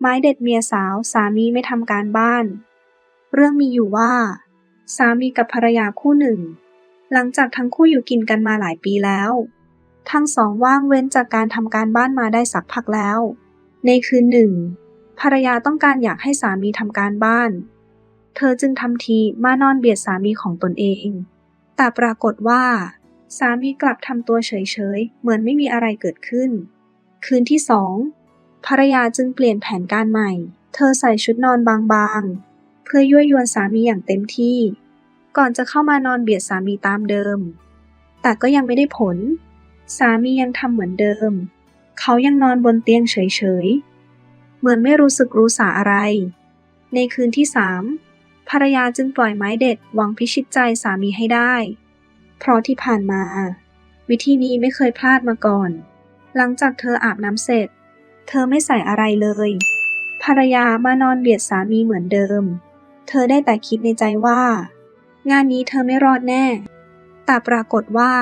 ไม้เด็ดเมียสาวสามีไม่ทำการบ้าน เรื่องมีอยู่ว่า สามีกับภรรยาคู่หนึ่ง หลังจากทั้งคู่อยู่กินกันมาหลายปีแล้ว ทั้งสองว่างเว้นจากการทำการบ้านมาได้สักพักแล้ว ในคืนหนึ่ง ภรรยาต้องการอยากให้สามีทำการบ้าน เธอจึงทำทีมานอนเบียดสามีของตนเอง แต่ปรากฏว่า สามีกลับทำตัวเฉยๆ เหมือนไม่มีอะไรเกิดขึ้น คืนที่สอง ภรรยาจึงเปลี่ยนแผนการใหม่ เธอใส่ชุดนอนบางๆ เพื่อยั่วยวนสามีอย่างเต็มที่ ก่อนจะเข้ามานอนเบียดสามีตามเดิม แต่ก็ยังไม่ได้ผล สามียังทำเหมือนเดิม เขายังนอนบนเตียงเฉยๆ เหมือนไม่รู้สึกรู้สาอะไร ในคืนที่สามภรรยาจึงปล่อยไม้เด็ดหวังพิชิตใจสามีให้ได้ เพราะที่ผ่านมา วิธีนี้ไม่เคยพลาดมาก่อน หลังจากเธออาบน้ำเสร็จ เธอไม่ใส่อะไรเลย ภรรยามานอนเบียดสามีเหมือนเดิม เธอได้แต่คิดในใจว่า งานนี้เธอไม่รอดแน่ แต่ปรากฏว่า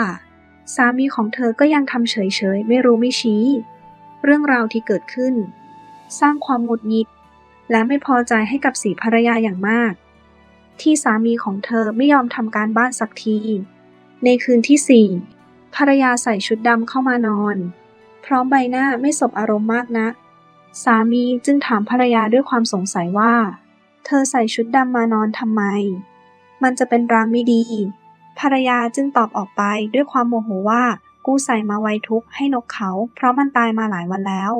สามีของเธอก็ยังทำเฉยๆ ไม่รู้ไม่ชี้ เรื่องราวที่เกิดขึ้น สร้างความหงุดหงิด และไม่พอใจให้กับสีภรรยาอย่างมาก ที่สามีของเธอไม่ยอมทำการบ้านสักที ในคืนที่สี่ภรรยาใส่ชุดดำเข้ามานอน พร้อมใบหน้าไม่สบอารมณ์มากนะัก สามีจึงถามภรรยาด้วยความสงสัยว่า เธอใส่ชุดดำมานอนทำไม มันจะเป็นรางไม่ดี ภรรยาจึงตอบออกไปด้วยความโมโหว่า กูใส่มาไว้ทุกข์ให้นกเขา เพราะมันตายมาหลายวันแล้ว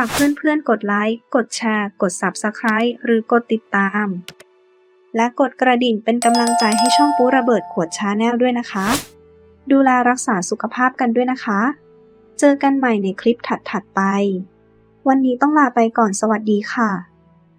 ากเพื่อนๆ กดไลค์ กดแชร์ กด Subscribe หรือกดติดตาม และกดกระดิ่งเป็นกำลังใจให้ช่องปูระเบิดขวดชาแนลด้วยนะคะ ดูแลรักษาสุขภาพกันด้วยนะคะ เจอกันใหม่ในคลิปถัดๆไป วันนี้ต้องลาไปก่อนสวัสดีค่ะ